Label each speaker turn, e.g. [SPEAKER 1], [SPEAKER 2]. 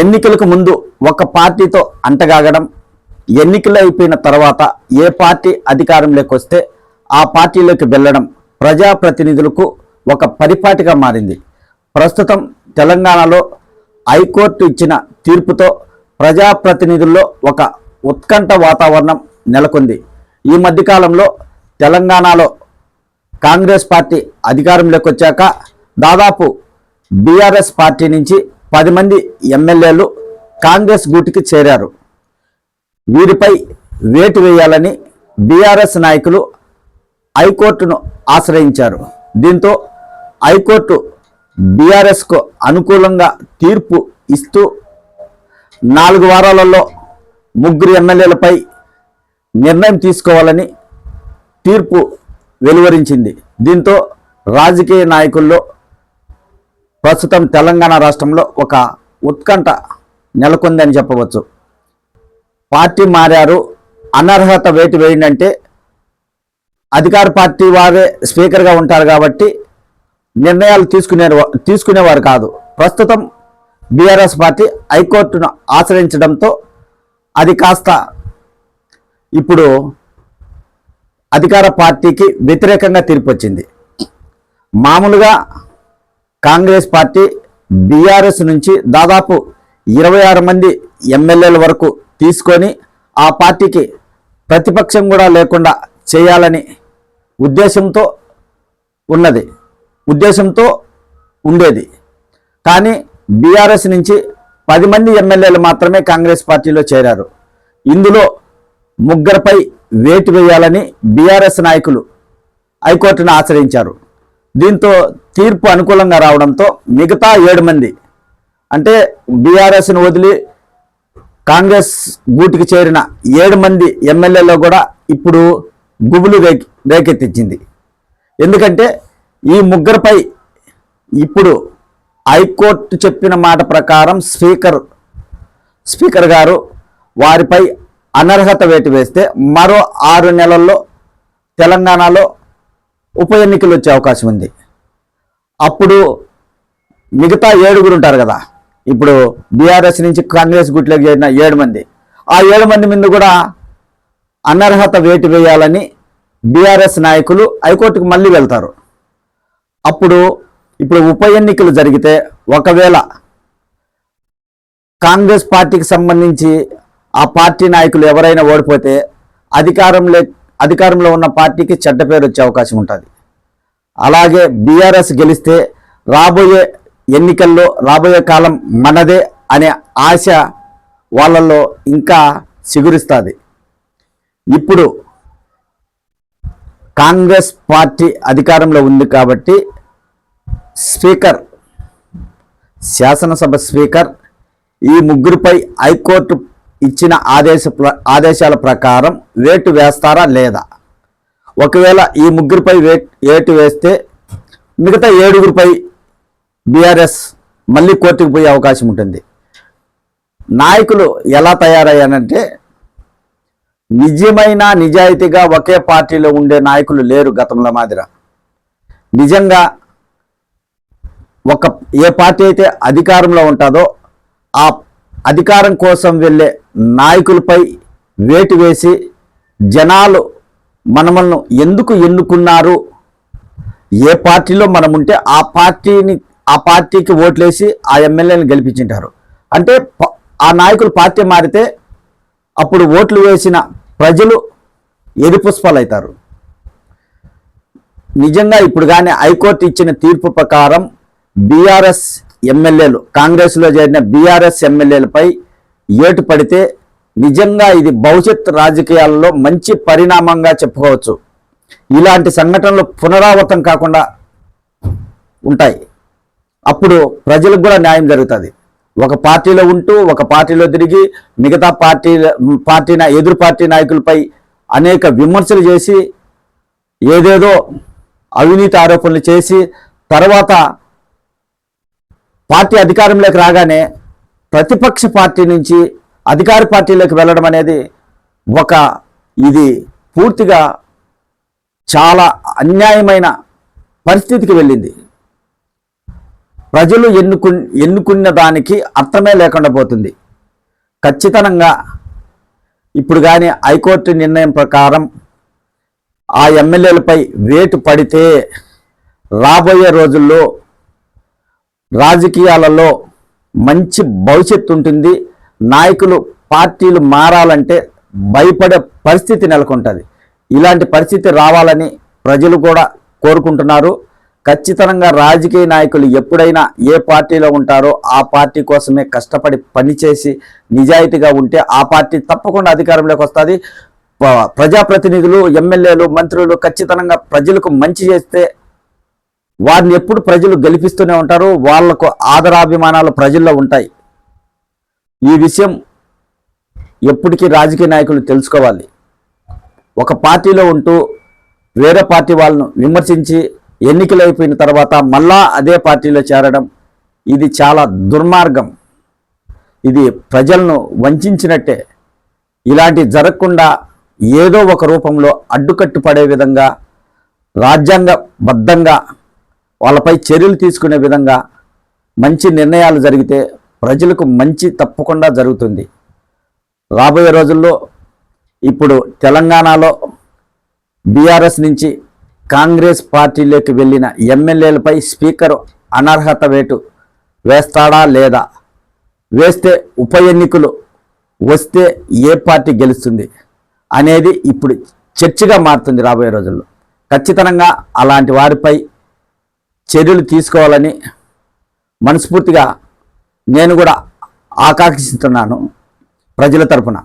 [SPEAKER 1] ఎన్నికలకు ముందు ఒక పార్టీతో అంటగాగడం ఎన్నికలు అయిపోయిన తర్వాత ఏ పార్టీ అధికారంలోకి వస్తే ఆ పార్టీలోకి వెళ్ళడం ప్రజాప్రతినిధులకు ఒక పరిపాటిగా మారింది. ప్రస్తుతం తెలంగాణలో హైకోర్టు ఇచ్చిన తీర్పుతో ప్రజాప్రతినిధుల్లో ఒక ఉత్కంఠ వాతావరణం నెలకొంది. ఈ మధ్యకాలంలో తెలంగాణలో కాంగ్రెస్ పార్టీ అధికారంలోకి వచ్చాక దాదాపు బీఆర్ఎస్ పార్టీ నుంచి పది మంది ఎమ్మెల్యేలు కాంగ్రెస్ గూటికి చేరారు. వీరిపై వేటు వేయాలని బీఆర్ఎస్ నాయకులు హైకోర్టును ఆశ్రయించారు. దీంతో హైకోర్టు బీఆర్ఎస్కు అనుకూలంగా తీర్పు ఇస్తూ నాలుగు వారాలలో ముగ్గురు ఎమ్మెల్యేలపై నిర్ణయం తీసుకోవాలని తీర్పు వెలువరించింది. దీంతో రాజకీయ నాయకుల్లో ప్రస్తుతం తెలంగాణ రాష్ట్రంలో ఒక ఉత్కంఠ నెలకొందని చెప్పవచ్చు. పార్టీ మారారు. అనర్హత వేటు వేయండి అంటే అధికార పార్టీ వారే స్పీకర్గా ఉంటారు కాబట్టి నిర్ణయాలు తీసుకునే తీసుకునేవారు కాదు. ప్రస్తుతం బీఆర్ఎస్ పార్టీ హైకోర్టును ఆశ్రయించడంతో అది కాస్త ఇప్పుడు అధికార పార్టీకి వ్యతిరేకంగా తీర్పు వచ్చింది. మామూలుగా కాంగ్రెస్ పార్టీ బీఆర్ఎస్ నుంచి దాదాపు ఇరవై ఆరు మంది ఎమ్మెల్యేల వరకు తీసుకొని ఆ పార్టీకి ప్రతిపక్షం కూడా లేకుండా చేయాలని ఉద్దేశంతో ఉన్నది. ఉద్దేశంతో ఉండేది. కానీ బీఆర్ఎస్ నుంచి పది మంది ఎమ్మెల్యేలు మాత్రమే కాంగ్రెస్ పార్టీలో చేరారు. ఇందులో ముగ్గురపై వేటు వేయాలని బీఆర్ఎస్ నాయకులు హైకోర్టును ఆశ్రయించారు. దీంతో తీర్పు అనుకూలంగా రావడంతో మిగతా ఏడు మంది అంటే బీఆర్ఎస్ను వదిలి కాంగ్రెస్ గూటికి చేరిన ఏడు మంది ఎమ్మెల్యేలో కూడా ఇప్పుడు గుబులు రేకి రేకెత్తించింది. ఎందుకంటే ఈ ముగ్గురిపై ఇప్పుడు హైకోర్టు చెప్పిన మాట ప్రకారం స్పీకర్ స్పీకర్ గారు వారిపై అనర్హత వేటు వేస్తే మరో ఆరు నెలల్లో తెలంగాణలో ఉప ఎన్నికలు వచ్చే అవకాశం ఉంది. అప్పుడు మిగతా ఏడుగురు ఉంటారు కదా. ఇప్పుడు బీఆర్ఎస్ నుంచి కాంగ్రెస్ గుట్లోకి చేరిన ఏడు మంది. ఆ ఏడు మంది మీద కూడా అనర్హత వేటు వేయాలని బీఆర్ఎస్ నాయకులు హైకోర్టుకు మళ్ళీ వెళ్తారు. అప్పుడు ఇప్పుడు ఉప ఎన్నికలు జరిగితే ఒకవేళ కాంగ్రెస్ పార్టీకి సంబంధించి ఆ పార్టీ నాయకులు ఎవరైనా ఓడిపోతే అధికారంలో అధికారంలో ఉన్న పార్టీకి చెడ్డ పేరు వచ్చే అవకాశం ఉంటుంది. అలాగే బీఆర్ఎస్ గెలిస్తే రాబోయే ఎన్నికల్లో రాబోయే కాలం మనదే అనే ఆశ వాళ్ళల్లో ఇంకా చిగురిస్తుంది ఇప్పుడు కాంగ్రెస్ పార్టీ అధికారంలో ఉంది కాబట్టి స్పీకర్ శాసనసభ స్పీకర్ ఈ ముగ్గురిపై హైకోర్టు ఇచ్చిన ఆదేశ ప్ర- ఆదేశాల ప్రకారం వేటు వేస్తారా లేదా? ఒకవేళ ఈ ముగ్గురిపై వే వేటు వేస్తే మిగతా ఏడుగురిపై బీఆర్ఎస్ మళ్ళీ కోర్టుకు పోయే అవకాశం ఉంటుంది. నాయకులు ఎలా తయారయ్యానంటే నిజమైన నిజాయితీగా ఒకే పార్టీలో ఉండే నాయకులు లేరు గతంలో మాదిర నిజంగా ఒక ఏ పార్టీ అయితే అధికారంలో ఉంటుందో ఆ అధికారం కోసం వెళ్ళే నాయకులపై వేటు వేసి జనాలు మనమల్ని ఎందుకు ఎన్నుకున్నారు? ఏ పార్టీలో మనం ఉంటే ఆ పార్టీని ఆ పార్టీకి ఓట్లేసి ఆ ఎమ్మెల్యేని గెలిపించింటారు. అంటే ఆ నాయకులు పార్టీ మారితే అప్పుడు ఓట్లు వేసిన ప్రజలు ఎరిపుష్పాలవుతారు. నిజంగా ఇప్పుడు కానీ హైకోర్టు ఇచ్చిన తీర్పు ప్రకారం బీఆర్ఎస్ ఎమ్మెల్యేలు కాంగ్రెస్లో చేరిన బీఆర్ఎస్ ఎమ్మెల్యేలపై ఏటు పడితే నిజంగా ఇది భవిష్యత్ రాజకీయాల్లో మంచి పరిణామంగా చెప్పుకోవచ్చు. ఇలాంటి సంఘటనలు పునరావృతం కాకుండా ఉంటాయి. అప్పుడు ప్రజలకు కూడా న్యాయం జరుగుతుంది. ఒక పార్టీలో ఉంటూ ఒక పార్టీలో తిరిగి మిగతా పార్టీ పార్టీ ఎదురు పార్టీ నాయకులపై అనేక విమర్శలు చేసి ఏదేదో అవినీతి ఆరోపణలు చేసి తర్వాత పార్టీ అధికారంలోకి రాగానే ప్రతిపక్ష పార్టీ నుంచి అధికార పార్టీలోకి వెళ్ళడం అనేది ఒక ఇది పూర్తిగా చాలా అన్యాయమైన పరిస్థితికి వెళ్ళింది. ప్రజలు ఎన్నుకు ఎన్నుకున్న దానికి అర్థమే లేకుండా పోతుంది. ఖచ్చితంగా ఇప్పుడు కానీ హైకోర్టు నిర్ణయం ప్రకారం ఆ ఎమ్మెల్యేలపై వేటు పడితే రాబోయే రోజుల్లో రాజకీయాలలో మంచి భవిష్యత్తు ఉంటుంది. నాయకులు పార్టీలు మారాలంటే భయపడే పరిస్థితి నెలకొంటుంది. ఇలాంటి పరిస్థితి రావాలని ప్రజలు కూడా కోరుకుంటున్నారు. ఖచ్చితంగా రాజకీయ నాయకులు ఎప్పుడైనా ఏ పార్టీలో ఉంటారో ఆ పార్టీ కోసమే కష్టపడి పనిచేసి నిజాయితీగా ఉంటే ఆ పార్టీ తప్పకుండా అధికారంలోకి వస్తుంది. ప్రజాప్రతినిధులు ఎమ్మెల్యేలు మంత్రులు ఖచ్చితంగా ప్రజలకు మంచి చేస్తే వారిని ఎప్పుడు ప్రజలు గెలిపిస్తూనే ఉంటారు వాళ్ళకు ఆదరాభిమానాలు ప్రజల్లో ఉంటాయి. ఈ విషయం ఎప్పటికీ రాజకీయ నాయకులు తెలుసుకోవాలి. ఒక పార్టీలో ఉంటూ వేరే పార్టీ వాళ్ళను విమర్శించి ఎన్నికలు అయిపోయిన తర్వాత మళ్ళా అదే పార్టీలో చేరడం ఇది చాలా దుర్మార్గం. ఇది ప్రజలను వంచినట్టే. ఇలాంటి జరగకుండా ఏదో ఒక రూపంలో అడ్డుకట్టు పడే విధంగా రాజ్యాంగబద్ధంగా వాళ్ళపై చర్యలు తీసుకునే విధంగా మంచి నిర్ణయాలు జరిగితే ప్రజలకు మంచి తప్పకుండా జరుగుతుంది. రాబోయే రోజుల్లో ఇప్పుడు తెలంగాణలో బీఆర్ఎస్ నుంచి కాంగ్రెస్ పార్టీలోకి వెళ్ళిన ఎమ్మెల్యేలపై స్పీకర్ అనర్హత వేటు వేస్తాడా లేదా? వేస్తే ఉప ఎన్నికలు వస్తే ఏ పార్టీ గెలుస్తుంది అనేది ఇప్పుడు చర్చగా మారుతుంది రాబోయే రోజుల్లో. ఖచ్చితంగా అలాంటి వారిపై చర్యలు తీసుకోవాలని మనస్ఫూర్తిగా నేను కూడా ఆకాంక్షిస్తున్నాను ప్రజల తరపున.